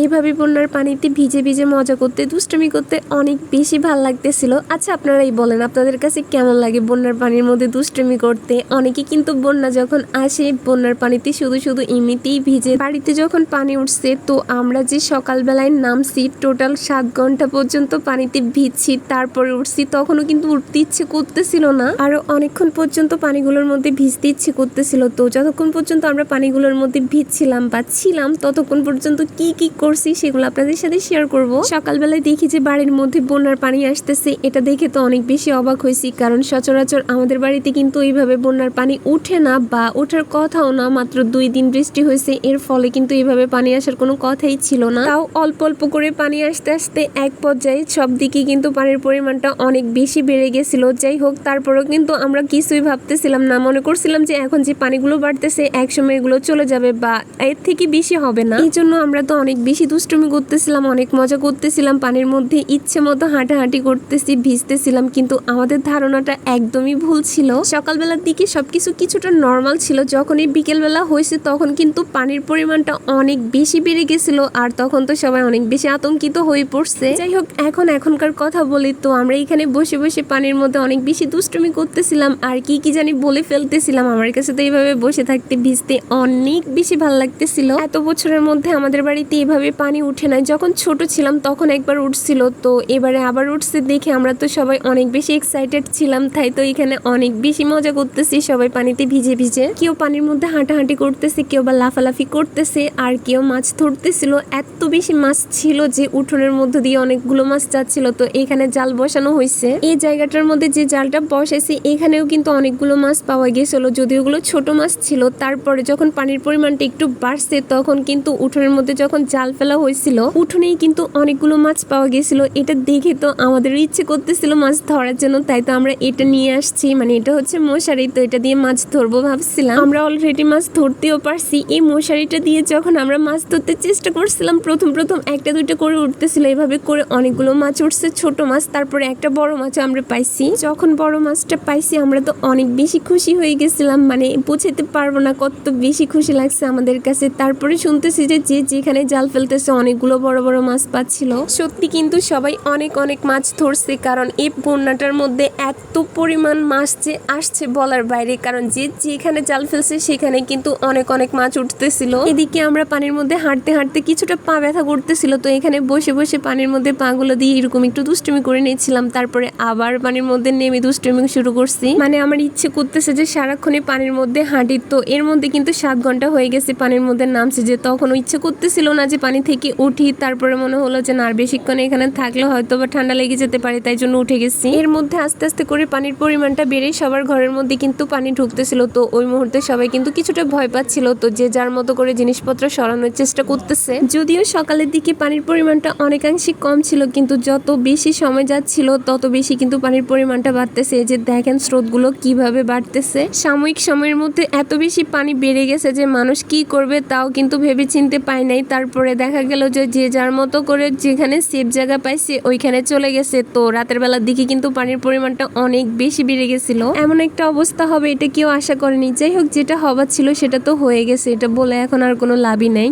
এইভাবে বন্যার পানিতে ভিজে ভিজে মজা করতে, দুষ্টুমি করতে অনেক বেশি ভালো লাগতেছিল। আচ্ছা আপনারাই বলেন, আপনাদের কাছে কেমন লাগে বন্যার পানির মধ্যে দুষ্টুমি করতে? অনেকে কিন্তু বন্যা যখন আসে, বন্যার পানিতে শুধু শুধু এমনিতেই ভিজে। বাড়িতে যখন পানি উঠছে, তো আমরা যে সকালবেলায় নামছি, টোটাল সাত ঘণ্টা পর্যন্ত পানিতে ভিজছি, তারপরে উঠছি, তখনও কিন্তু উঠতে ইচ্ছে করতেছিল না। আরও অনেকক্ষণ পর্যন্ত পানিগুলোর মধ্যে ভিজতে ইচ্ছে করতেছিল। তো যতক্ষণ পর্যন্ত আমরা পানিগুলোর মধ্যে ভিজছিলাম বা ছিলাম, ততক্ষণ পর্যন্ত কি কি করছি, সেগুলো আপনাদের সাথে শেয়ার করব। সকালবেলায় দেখি যে বাড়ির মধ্যে বন্যার পানি আসতেছে, এটা দেখে তো অনেক বেশি অবাক হয়েছি, কারণ সচরাচর আমাদের বাড়িতে কিন্তু এইভাবে বন্যার পানি উঠে না বা ওঠার কথাও না, মাত্র দুই দিন বৃষ্টি হয়েছে, এর ফলে কিন্তু এইভাবে পানি আসার কোনো কথাই ছিল না। তাও অল্প অল্প করে পানি আসতে আসতে এক পর্যায়ে সব দিকে কিন্তু পানির পরিমাণটা অনেক বেশি বেড়ে গেছিল। যাই হোক, তারপরেও কিন্তু আমরা কিছুই ভাবতেছিলাম না, মনে করছিলাম যে এখন যে পানিগুলো বাড়তেছে, একসময় এগুলো চলে যাবে বা এর থেকে বেশি হবে না। এই জন্য আমরা তো অনেক বেশি দুষ্টুমি করতেছিলাম, অনেক মজা করতেছিলাম, পানির মধ্যে ইচ্ছে মতো হাঁটাহাঁটি করতেছি, ভিজতেছিলাম, কিন্তু আমাদের ধারণাটা একদমই ভুল ছিল। সকালবেলার দিকে সবকিছু কিছুটা নর্মাল ছিল, যখনই বিকেলবেলা হয়েছে তখন কিন্তু পানির পরিমাণটা অনেক বেশি বেড়ে গেছিল, আর তখন তো সবাই অনেক বেশি আতঙ্কিত হয়ে পড়ছে। যাই হোক, এখন এখনকার কথা বলি, তো আমরা এখানে বসে বসে পানির মধ্যে অনেক বেশি দুষ্টুমি করতেছিলাম, আর কি কি জানি বলে ফেলতেছিলাম, আমার কাছে তো এইভাবে বসে থাকতে, ভিজতে অনেক বেশি ভালো লাগতেছিল। এত বছরের মধ্যে আমাদের বাড়িতে এভাবে পানি উঠে নাই। যখন ছোট ছিলাম তখন একবার উঠছিল, তো এবারে আবার উঠছে দেখে আমরা তো সবাই অনেক বেশি এক্সাইটেড ছিলাম, তাই তো এখানে অনেক বেশি মজা করতেছি, সবাই পানিতে ভিজে ভিজে। কেউ পানির মধ্যে হাঁটাহাঁটি করতেছে, কেউ বা লাফালাফি করতেছে, আর কেউ মাছ ধরতেছিল। এত বেশি মাছ ছিল যে উঠোনের মধ্যে দিয়ে অনেকগুলো মাছ যাচ্ছিল, তো এখানে জাল বসানো হয়েছে এই জায়গাটার মধ্যে যে জালটা বসাইছে, এখানেও কিন্তু অনেকগুলো মাছ পাওয়া গেছিল, যদিও ওগুলো ছোট মাছ ছিল। তারপরে যখন পানির পরিমাণটা একটু বাড়ছে, তখন কিন্তু উঠোনের মধ্যে যখন জাল ফেলা হয়েছিল। উঠোনেই কিন্তু অনেকগুলো মাছ পাওয়া গেছিল। এটা দেখে তো আমাদের ইচ্ছে করতেছিল মাছ ধরার জন্য, তাই তো আমরা এটা নিয়ে আসছি। মানে এটা হচ্ছে মশারি, তো এটা দিয়ে মাছ ধরবো ভাবছিলাম। আমরা অলরেডি মাছ ধরতেও পারছি। এই মশারিটা দিয়ে যখন আমরা মাছ ধরতে চেষ্টা করছিলাম, প্রথম প্রথম একটা দুইটা করে উঠতেছিল। এভাবে করে অনেকগুলো মাছ উঠছে, ছোট মাছ, তারপরে একটা বড় মাছ আমরা পাইছি। যখন বড় মাছটা পাইছি, আমরা তো অনেক বেশি খুশি হয়ে গেছিলাম। মানে বুঝাতে পারব না কত বেশি খুশি লাগছে আমাদের কাছে। তারপরে শুনতেছি যে যে যেখানে জাল ফেলতেছে অনেকগুলো বড় বড় মাছ পাচ্ছিল। সত্যি কিন্তু সবাই অনেক অনেক মাছ ধরছে, কারণ এই বন্যাটার মধ্যে এত পরিমাণ মাছ যে আসছে বলার বাইরে, কারণ যে যেখানে জাল ফেলছে সেখানে কিন্তু অনেক অনেক মাছ উঠতেছিল। এদিকে আমরা পানির মধ্যে হাঁটতে হাঁটতে কিছুটা পা ব্যথা করতেছিল, তো এখানে বসে বসে পানির মধ্যে পাগুলো দিয়ে এরকম একটু দুষ্টুমি করে নিয়েছিলাম, তারপরে আবার পানির মধ্যে নেমে দুষ্টুমি শুরু করছি। মানে আমার ইচ্ছে করতেছে যে সারাক্ষণে পানির মধ্যে হাঁটি, তো এর মধ্যে কিন্তু সাত ঘণ্টা হয়ে গেছে পানির মধ্যে নামছে যে তখন ইচ্ছে করতেছিল না যে পানি থেকে উঠি, তারপরে মনে হলো যে না, আর বেশিক্ষণ এখানে থাকলে হয়তো বা ঠান্ডা লেগে যেতে পারে, তাই জন্য উঠে গেছি। এর মধ্যে আস্তে আস্তে করে পানির পরিমাণটা বেড়ে সবার ঘরের মধ্যে কিন্তু পানি ঢুকতেছিল, তো ওই মুহূর্তে সবাই কিন্তু কিছুটা ভয় পাচ্ছিল, তো যে যার মতো করে জিনিসপত্র সরানোর চেষ্টা করতেছে। যদিও সকালের দিকে পানির পরিমাণটা অনেকাংশে কম ছিল, কিন্তু যত বেশি সময় যাচ্ছিল, তত বেশি কিন্তু পানির পরিমাণটা বাড়তেছে। যে দেখেন স্রোতগুলো কীভাবে বাড়তেছে। সাময়িক সময়ের মধ্যে এত বেশি পানি বেড়ে গেছে যে মানুষ কি করবে তাও কিন্তু ভেবে চিনতে পায় নাই। তারপরে দেখা গেল যে যে যার মতো করে যেখানে সেফ জায়গা পাইছে, ওইখানে চলে গেছে। তো রাতের বেলার দিকে কিন্তু পানির পরিমাণটা অনেক বেশি বেড়ে গেছিল। এমন একটা অবস্থা হবে এটা কেউ আশা করেনি। যাই হোক, যেটা হবার ছিল সেটা তো হয়ে গেছে। এটা বলে এখন আর কোনো লাভই নাই।